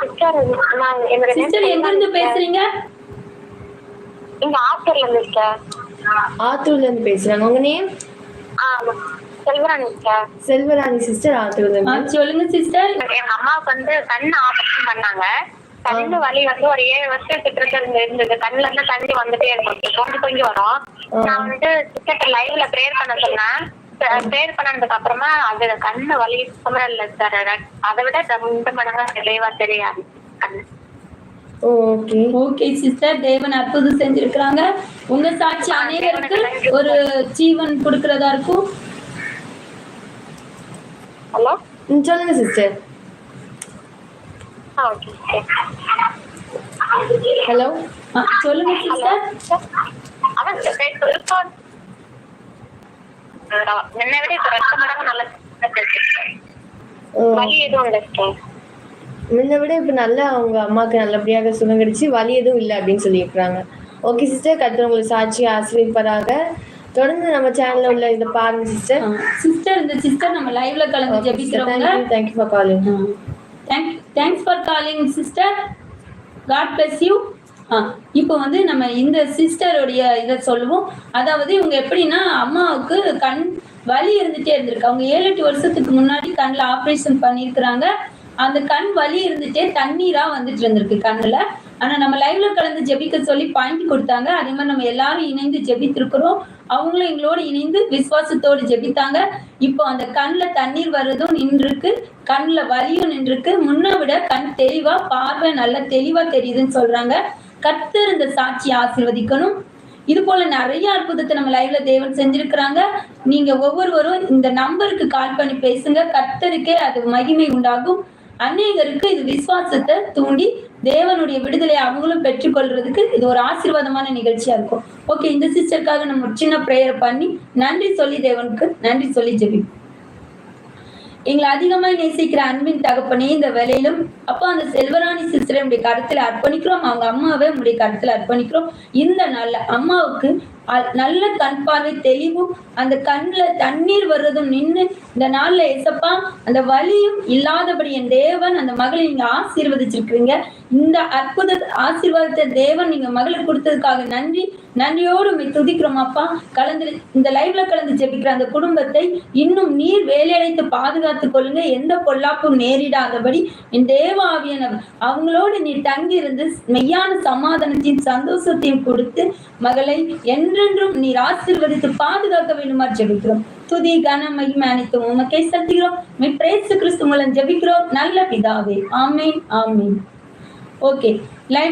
Sister நான் என்னோட sister எங்க இருந்து பேசுறீங்க? இங்க ஆஃப்டர்ல இருந்து சிஸ்டர் ஆத்தூர்ல இருந்து பேசுறாங்க. உங்க name Selvarani sister Selvarani sister ஆத்தூர்ல இருந்து. சொல்லுங்க சிஸ்டர் எங்க அம்மாவுக்கு வந்து கண் ஆபரேஷன் பண்ணாங்க. கண்ணு வலி வந்து ஒரு ஏழு வருஷத்துக்கு இருந்து இருந்தது. கண்ணுல இருந்து தண்ணி வந்துட்டே இருக்கும் கொஞ்சம் கொஞ்சம் வரும். நான் வந்து சிஸ்டர் லைவ்ல ப்ரேயர் பண்ண சொன்னேன். ப்ரேயர் பண்ணதுக்கு அப்புறமா அது கண்ணு வலி சுத்தமா இல்ல சார் அதை விட ரெண்டு மடங்கா தெளிவா தெரியாது. கண்ணு. ஓகே. Okay sister. தேவன் அற்புதம் செஞ்சிருக்கிறாங்க. உங்க சாட்சி அநேகருக்கு ஒரு ஜீவன் கொடுக்கறதா இருக்கும்? ஹலோ? சொல்லுங்க சிஸ்டர். ஹலோ? சொல்லுங்க சிஸ்டர். என்னை விட இப்ப ரெண்டு மடங்கு நல்ல வலி எதுவும் இல்லை சிஸ்டர் முன்ன விட இப்ப நல்லா அவங்க அம்மாக்கு நல்லபடியாக சுகம் கிடைச்சு வலி எதுவும் இல்லை அப்படின்னு சொல்லியிருக்கிறாங்க. ஓகே சிஸ்டர் கருத்து உங்களுக்கு சாட்சி ஆசிரியப்பராக தொடர்ந்து நம்ம சேனல்ல உள்ள இதை பாருங்க சிஸ்டர் சிஸ்டர் இந்த சிஸ்டர் நம்ம லைவ்ல கலந்து ஜெபிக்கிறவங்க thank you for calling thank thanks for calling sister God bless you இப்போ வந்து நம்ம இந்த சிஸ்டருடைய இதை சொல்லுவோம். அதாவது இவங்க எப்படின்னா அம்மாவுக்கு கண் வலி இருந்துட்டே இருந்திருக்கு. அவங்க ஏழு எட்டு வருஷத்துக்கு முன்னாடி கண்ணில் ஆப்ரேஷன் பண்ணியிருக்கிறாங்க. அந்த கண் வலி இருந்துட்டே தண்ணீரா வந்துட்டு இருந்திருக்கு கண்ணுல. ஆனா நம்ம லைவ்ல கலந்து ஜெபிக்க சொல்லி பாயிண்ட் கொடுத்தாங்க. அதே மாதிரி நம்ம எல்லாரும் இணைந்து ஜெபித்திருக்கிறோம். அவங்களும் எங்களோட இணைந்து விசுவாசத்தோடு ஜெபித்தாங்க. இப்போ அந்த கண்ணுல தண்ணீர் வர்றதும் நின்றுருக்கு. கண்ணுல வலியும் நின்றுருக்கு. முன்ன விட கண் தெளிவா பார்வை நல்லா தெளிவா தெரியுதுன்னு சொல்றாங்க. கர்த்தர் இந்த சாட்சியை ஆசிர்வதிக்கணும். இது போல நிறைய அற்புதத்தை நம்ம லைவ்ல தேவன் செஞ்சிருக்கிறாங்க. நீங்க ஒவ்வொருவரும் இந்த நம்பருக்கு கால் பண்ணி பேசுங்க. கர்த்தருக்கே அது மகிமை உண்டாகும். அநேகருக்கு இது விசுவாசத்தை தூண்டி தேவனுடைய விடுதலை அவங்களும் பெற்றுக்கொள்றதுக்கு இது ஒரு ஆசீர்வாதமான நிகழ்ச்சியா இருக்கும். ஓகே இந்த சிஸ்டருக்காக நம்ம ஒரு சின்ன ப்ரேயர் பண்ணி நன்றி சொல்லி தேவனுக்கு நன்றி சொல்லி ஜெபிப்போம். எங்களை அதிகமாய் நேசிக்கிற அன்பின் தகப்பனே இந்த வேலையிலும் அப்பா அந்த செல்வராணி சிஸ்டரை உடைய கருத்துல அர்ப்பணிக்கிறோம். அவங்க அம்மாவை உடைய கருத்துல அர்ப்பணிக்கிறோம். இந்த நாள்ல அம்மாவுக்கு நல்ல கண் பார்வை தெளிவும் அந்த கண்ணுல தண்ணீர் வர்றதும் நின்று இந்த நாளில் எசப்பா அந்த வலியும் இல்லாதபடி என் தேவன் அந்த மகளை நீங்க ஆசீர்வதிச்சிருக்கிறீங்க. இந்த அற்புத ஆசீர்வாதத்தை தேவன் நீங்க மகளுக்கு கொடுத்ததுக்காக நன்றி. நன்றியோடு உண்மை துதிக்கிறோம் அப்பா. கலந்து இந்த லைவ்ல கலந்து ஜெபிக்கிற அந்த குடும்பத்தை இன்னும் நீர் வேலையடைத்து பாதுகாத்துக் கொள்ளுங்க. எந்த பொல்லாப்பும் நேரிடாதபடி என் தேவ ஆவியானவர் அவங்களோடு நீ தங்கி இருந்து மெய்யான சமாதானத்தையும் சந்தோஷத்தையும் கொடுத்து மகளை என்றென்றும் நீர் ஆசிர்வதித்து பாதுகாக்க வேண்டுமா ஜெபிக்கிறோம். துதி கன மகிமை அனைத்தும் உமக்கே செலுத்துகிறோம். மீ பிரேசு கிறிஸ்து மூலம் ஜெபிக்கிறோம். நல்ல பிதாவே. ஆமீன் ஆமீன். Okay live